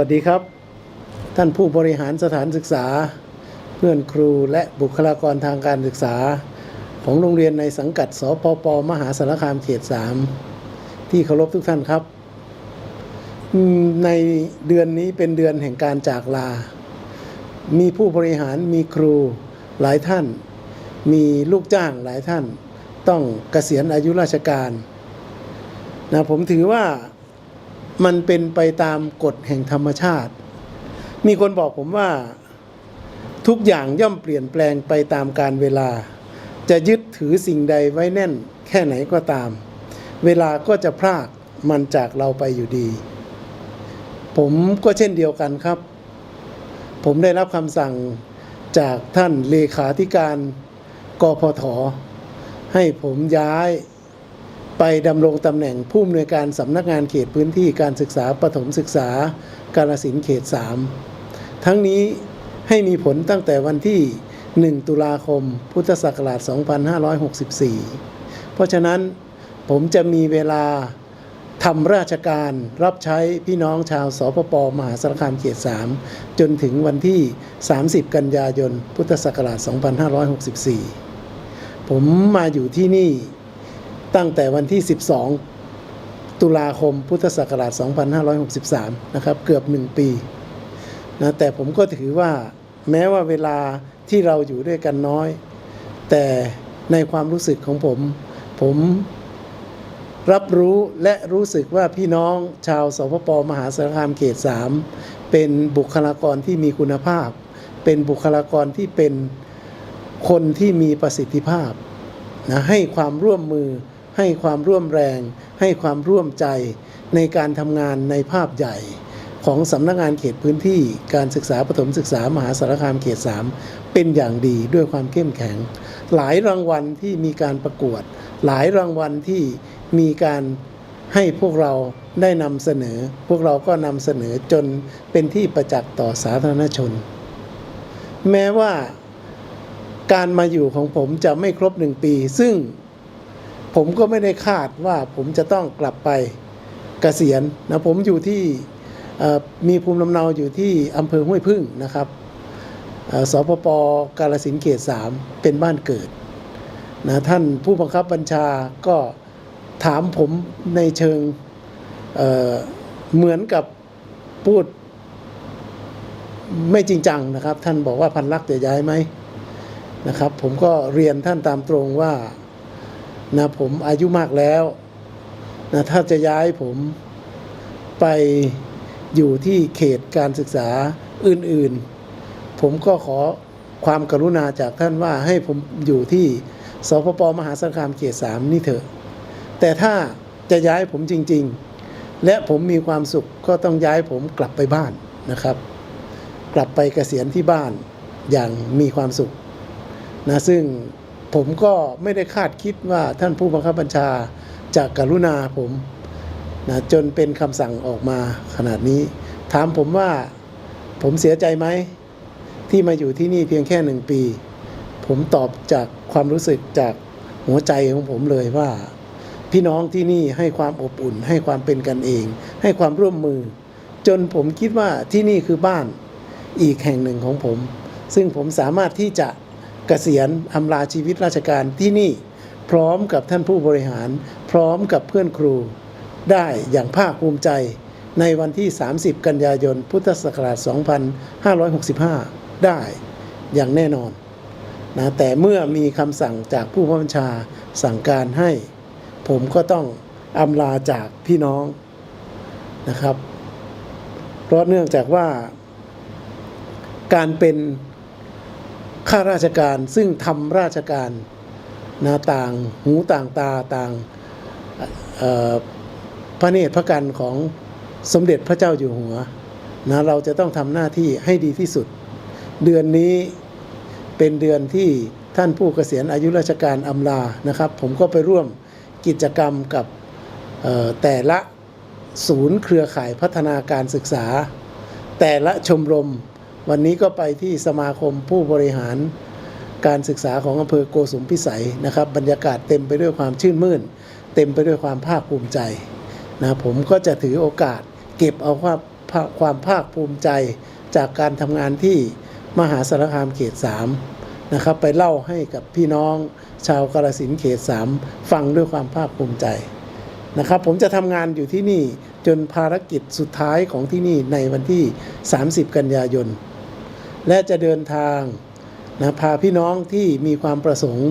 วัสดีครับ ท่านผู้บริหารสถานศึกษา เพื่อนครูและบุคลากรทางการศึกษา ของโรงเรียนในสังกัดสปปมหาสารคามเขต 3 ที่เคารพทุกท่านครับ ในเดือนนี้เป็นเดือนแห่งการจากลา มีผู้บริหารมีครูหลายท่าน มีลูกจ้างหลายท่าน ต้องเกษียณอายุราชการนะผมถือว่า มันเป็นไปตามกฎแห่งธรรมชาติ มีคนบอกผมว่า ทุกอย่างย่อมเปลี่ยนแปลงไปตามการเวลา จะยึดถือสิ่งใดไว้แน่น แค่ไหนก็ตาม เวลาก็จะพรากมันจากเราไปอยู่ดี ผมก็เช่นเดียวกันครับ ผมได้รับคำสั่งจากท่านเลขาธิการกพทให้ผมย้าย ไปดำรงตำแหน่งผู้อำนวยการสำนักงานเขตพื้นที่การศึกษาประถมศึกษา กาลสินเขต 3 ทั้งนี้ให้มีผลตั้งแต่วันที่ 1 ตุลาคม พุทธศักราช 2564 เพราะฉะนั้นผมจะมีเวลาทำราชการรับใช้พี่น้องชาวสปปมหาสารคามเขต 3 จนถึงวันที่ 30 กันยายน พุทธศักราช 2564 ผมมาอยู่ที่นี่ ตั้งแต่วันที่ 12 ตุลาคมพุทธศักราช 2563 นะครับ เกือบ 1 ปีนะแต่ผมก็ถือว่าแม้ว่าเวลาที่เราอยู่ด้วยกันน้อย แต่ในความรู้สึกของผม ผมรับรู้และรู้สึกว่าพี่น้องชาวสปปมหาสารคามเขต 3 เป็นบุคลากรที่มีคุณภาพ เป็นบุคลากรที่เป็นคนที่มีประสิทธิภาพนะให้ความร่วมมือ ให้ความร่วมแรง ให้ความร่วมใจในการทำงานในภาพใหญ่ของสำนักงานเขตพื้นที่การศึกษาประถมศึกษามหาสารคามเขต 3 เป็นอย่างดีด้วยความเข้มแข็ง หลายรางวัลที่มีการประกวด หลายรางวัลที่มีการให้พวกเราได้นำเสนอ พวกเราก็นำเสนอจนเป็นที่ประจักษ์ต่อสาธารณชน แม้ว่าการมาอยู่ของผมจะไม่ครบหนึ่งปี ซึ่ง ผมก็ไม่ได้คาดว่าผมจะต้องกลับไปเกษียณนะผมอยู่ที่มีภูมิลำเนาอยู่ที่อำเภอห้วยพึ่งนะครับสปปกาลสินเขต3เป็นบ้านเกิดนะท่านผู้บังคับบัญชาก็ถามผมในเชิงเเหมือนกับพูดไม่จริงจังนะครับ ท่านบอกว่าพันลักษณ์จะย้ายไหมนะครับ ผมก็เรียนท่านตามตรงว่า นะผมอายุมากแล้วนะถ้าจะย้ายผมไปอยู่ที่เขตการศึกษาอื่นๆ ผมก็ขอความกรุณาจากท่านว่าให้ผมอยู่ที่สพปมหาสารคามเขตสามนี่เถอะ แต่ถ้าจะย้ายผมจริง ๆ และผมมีความสุขก็ต้องย้ายผมกลับไปบ้านนะครับ กลับไปเกษียณที่บ้านอย่างมีความสุขนะซึ่ง ผมก็ไม่ได้คาดคิดว่าท่านผู้บังคับบัญชาจะกรุณาผมนะจนเป็นคำสั่งออกมาขนาดนี้ ถามผมว่าผมเสียใจไหม ที่มาอยู่ที่นี่เพียงแค่หนึ่งปี ผมตอบจากความรู้สึกจากหัวใจของผมเลยว่า พี่น้องที่นี่ให้ความอบอุ่น ให้ความเป็นกันเอง ให้ความร่วมมือ จนผมคิดว่าที่นี่คือบ้านอีกแห่งหนึ่งของผม ซึ่งผมสามารถที่จะ กษียณอำลาชีวิตราชการที่นี่พร้อมกับท่านผู้บริหาร พร้อมกับเพื่อนครู ได้อย่างภาคภูมิใจ ในวันที่ 30 กันยายน พุทธศักราช 2565 ได้อย่างแน่นอนนะแต่เมื่อมีคำสั่งจากผู้บัญชาสั่งการให้ ผมก็ต้องอำลาจากพี่น้องนะครับ เพราะเนื่องจากว่าการเป็น ข้าราชการซึ่งทำราชการนะต่างหูต่างตาต่างพระเนตรพระกันของสมเด็จพระเจ้าอยู่หัวนะเราจะต้องทำหน้าที่ให้ดีที่สุด เดือนนี้เป็นเดือนที่ท่านผู้เกษียณอายุราชการอำลานะครับ ผมก็ไปร่วมกิจกรรมกับแต่ละศูนย์เครือข่ายพัฒนาการศึกษา แต่ละชมรม วันนี้ก็ไปที่สมาคมผู้บริหารการศึกษาของอำเภอโกสุมพิสัยนะครับ บรรยากาศเต็มไปด้วยความชื่นมื่น เต็มไปด้วยความภาคภูมิใจนะผมก็จะถือโอกาสเก็บเอาภาพภภาคความภาคภูมิใจจากการทำงานที่มหาสารคามเขต3นะครับไปเล่าให้กับพี่น้องชาวกาลสินเขต3ฟังด้วยความภาคภูมิใจนะครับผมจะทำงานอยู่ที่นี่จนภารกิจสุดท้ายของที่นี่ในวันที่ 30 กันยายน และจะเดินทางนะพาพี่น้องที่มีความประสงค์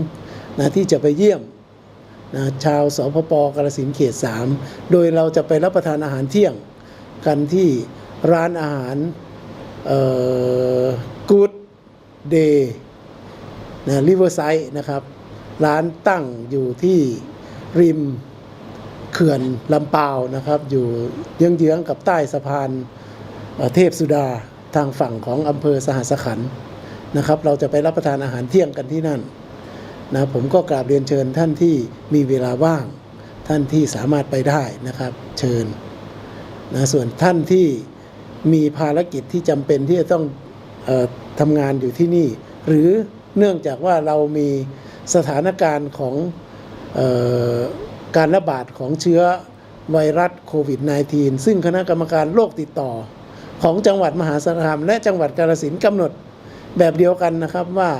นะที่จะไปเยี่ยมนะชาวสพปกาฬสินเขต 3 โดยเราจะไปรับประทานอาหารเที่ยงกันที่ร้านอาหารกูดเดย์นะริเวอร์ไซด์นะครับ ร้านตั้งอยู่ที่ริมเขื่อนลำปาวนะครับ อยู่เยื้องๆกับใต้สะพานเเทพสุดา ทางฝั่งของอำเภอสหัสขันนะครับ เราจะไปรับประทานอาหารเที่ยงกันที่นั่นนะผมก็กราบเรียนเชิญท่านที่มีเวลาว่าง ท่านที่สามารถไปได้นะครับ เชิญนะส่วนท่านที่มีภารกิจที่จำเป็นที่จะต้องออทำงานอยู่ที่นี่ หรือเนื่องจากว่าเรามีสถานการณ์ของออการระบาดของเชื้อไวรัสโควิด -19 ซึ่งคณะกรรมการโรคติดต่อ ของจังหวัดมหาสารคามและจังหวัดกาฬสินธุ์กำหนดแบบเดียวกันนะครับว่า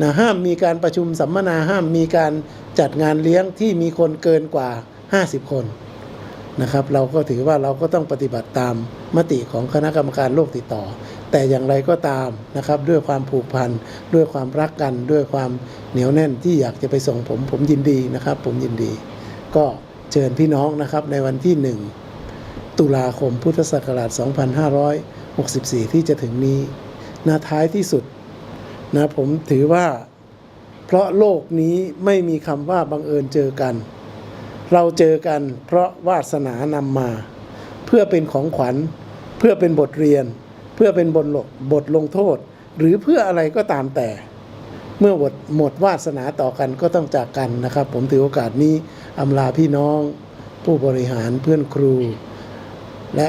นะห้ามมีการประชุมสัมมนาห้ามมีการจัดงานเลี้ยงที่มีคนเกินกว่า 50 คนนะครับเราก็ถือว่าเราก็ต้องปฏิบัติตามมติของคณะกรรมการโรคติดต่อ แต่อย่างไรก็ตามนะครับด้วยความผูกพันด้วยความรักกันด้วยความเหนียวแน่นที่อยากจะไปส่งผมผมยินดีนะครับ ผมยินดี ก็เชิญพี่น้องนะครับในวันที่หนึ่ง ตุลาคมพุทธศักราช 2564 ที่จะถึงนี้นาท้ายที่สุดนะผมถือว่า เพราะโลกนี้ไม่มีคำว่าบังเอิญเจอกัน เราเจอกันเพราะวาสนานำมา เพื่อเป็นของขวัญ เพื่อเป็นบทเรียน เพื่อเป็นบทลงบทลงโทษ หรือเพื่ออะไรก็ตามแต่ เมื่อหมดหมดวาสนาต่อกันก็ต้องจากกันนะครับ ผมถือโอกาสนี้อำลาพี่น้อง ผู้บริหารเพื่อนครู และ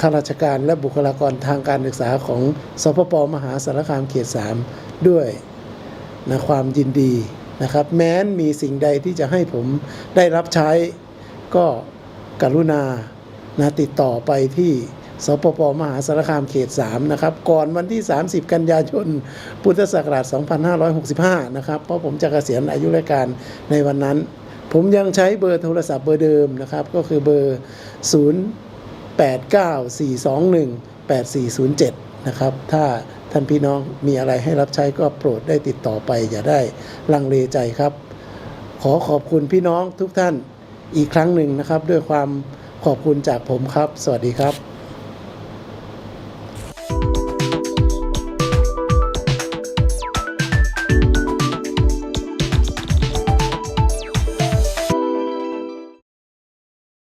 ข้าราชการและบุคลากรทางการศึกษาของสพปมหาสารคามเขต 3 ด้วยนะความยินดีนะครับ แม้นมีสิ่งใดที่จะให้ผมได้รับใช้ ก็กรุณานะติดต่อไปที่สปปมหาสารคามเขต 3 นะครับ ก่อนวันที่ 30 กันยายน พุทธศักราช 2565 นะครับ เพราะผมจะเกษียณอายุราชการในวันนั้น ผมยังใช้เบอร์โทรศัพท์เบอร์เดิมนะครับ ก็คือเบอร์ 0894218407 นะครับ ถ้าท่านพี่น้องมีอะไรให้รับใช้ก็โปรดได้ติดต่อไป อย่าได้ลังเลใจครับ ขอขอบคุณพี่น้องทุกท่านอีกครั้งหนึ่งนะครับ ด้วยความขอบคุณจากผมครับ สวัสดีครับ